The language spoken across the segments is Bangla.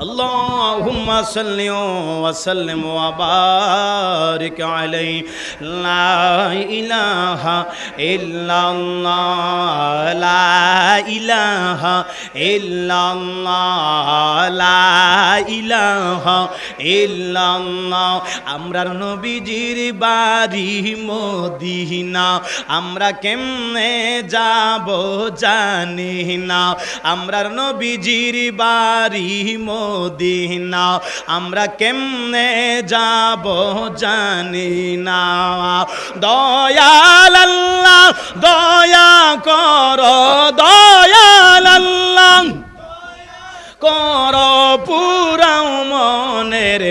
اللهم صل وسلم وبارك عليه لا إله إلا الله لا إله إلا الله لا إله إلا الله আমরার নবীজির বাড়ি মদিনা আমরা কেমনে যাব জানি না আমরার নবীজির বাড়ি মদিনা আমরা কেমনে যাব জানি না। দয়াল দয়া কর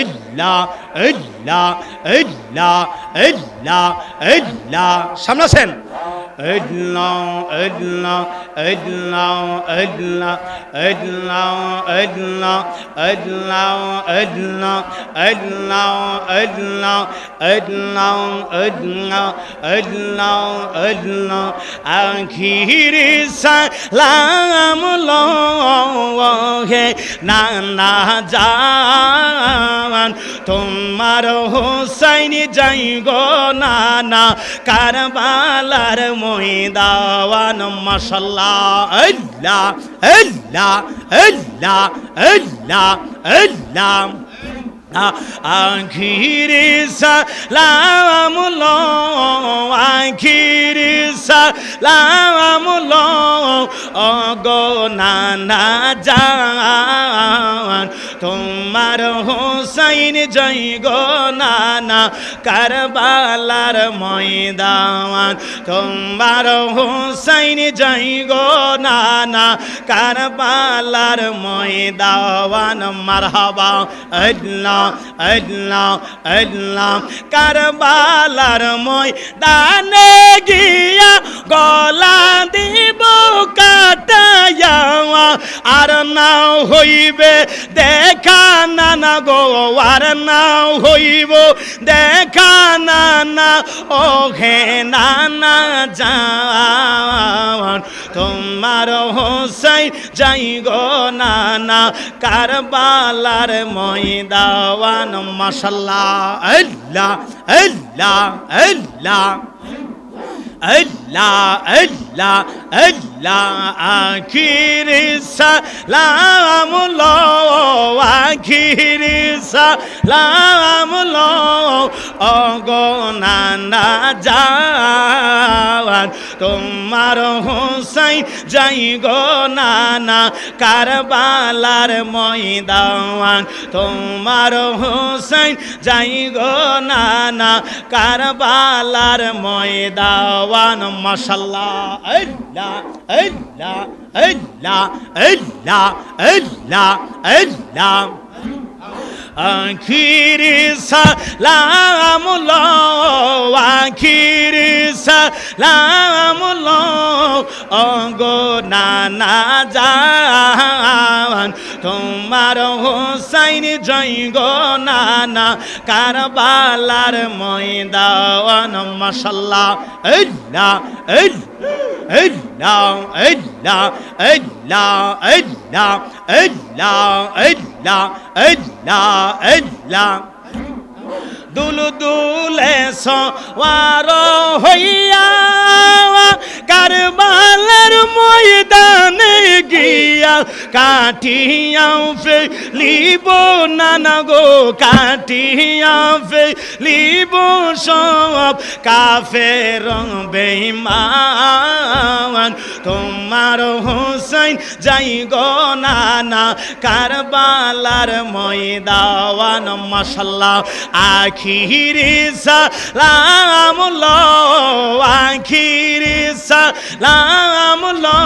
ইল্লা ইল্লা ইল্লা ইল্লা ইল্লা সামলাছেন। আল্লাহ আল্লাহ আল্লাহ আল্লাহ আল্লাহ আল্লাহ আল্লাহ আল্লাহ আল্লাহ আল্লাহ আল্লাহ আল্লাহ আল্লাহ আল্লাহ আখির সালাম হে নানা জান তোমার হোসাইন যাই গো নানা কারবালার ময়দাওয়ান মাশাল্লাহ, আল্লাহ আল্লাহ আল্লাহ আল্লাহ আল্লাহ। আখির সালাম লো আখির সালাম লো অগো নানা জান তোমার হোসাইন জয় গো নানা কারবালার ময়দান তোমার হোসাইন জয় গো নানা কারবালার ময়দান মারহাবা আল্লাহ আল্লাহ আল্লাহ কারবালার ময়দানে গিয়া গলা দিব কাটায়া আর না হইবে, দেখা না না গো, আর না হইব, দেখা না না ও হে না না তোমার হোসাই যাই গো না না কারবালার ময়দাওয়ান মাশাল্লাহ, আল্লাহ আল্লাহ আল্লাহ। আল্লাহ আল্লাহ আল্লাহ আখির সালাম লো আখির সালাম লো অগো নানা যাওয়ান তোমার হোসাই যাই গো নানা কারবালার ময়দাওয়ান। তোমার হোসাইন যাই গো নানা কারবালার ময়দাওয়ান। মাশাল্লাহ। আল্লাহ আল্লাহ আল্লাহ আল্লাহ আল্লাহ সালাম লো আখির সালাম লো অগো নানা জান তোমার হোসাইন জয় গো নানা, কারবালার ময়দান, মাশাল্লাহ। আল্লাহ আল্লাহ আল্লাহ আল্লাহ আল্লাহ আল্লাহ আল্লাহ আল্লাহ আল্লাহ। দুল দুলে সওয়ার হইয়া কারবালার ময়দানে গিয়া কাঠিয়াও ফে লিব নানা গো কাঠিয়া ফে লিব সব। কাফের বেঈমান তোমার হোসাইন যাই গো নানা, কারবালার ময়দাওয়ান, মাশাল্লাহ, আখির সালাম লো, আখির সালাম লো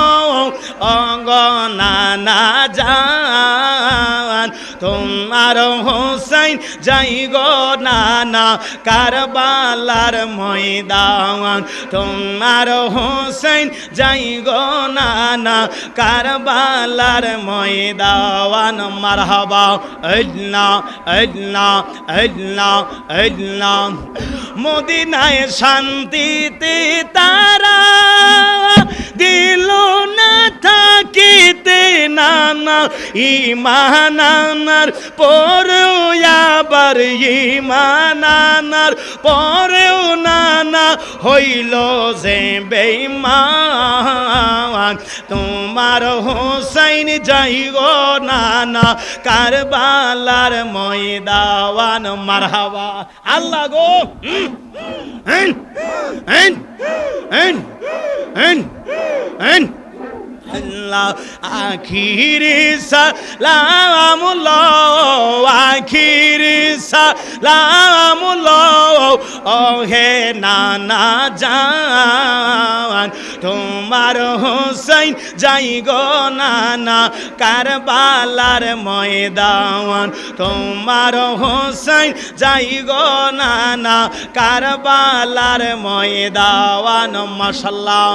অঙ্গনা না যান তোমার হোসাইন যাই গো নানা কারবালার ময়দান। তোমার হোসাইন যাই গো নানা কারবালার ময়দান। মারহাবা, আল্লাহ আল্লাহ আল্লাহ আল্লাহ। মদিনায় শান্তিতে তারা দিল ইমানানার পরেও আবার ইমানানার পরেও নানা হইল যে বেইমান তোমার হোসাইন যাই গো নানা কারবালার ময়দাওয়ান মারহাবা আল্লাহ গো হুম, হুম, হুম, হুম, হুম। আল্লাহ, আখিরি সালামুল্লাহ আখিরি সালামুল্লাহ ও হে নানা জান, তোমার হোসাইন যাই গো নানা, কারবালার ময়দান, তোমার হোসাইন যাই গো নানা, কারবালার ময়দান আল্লাহ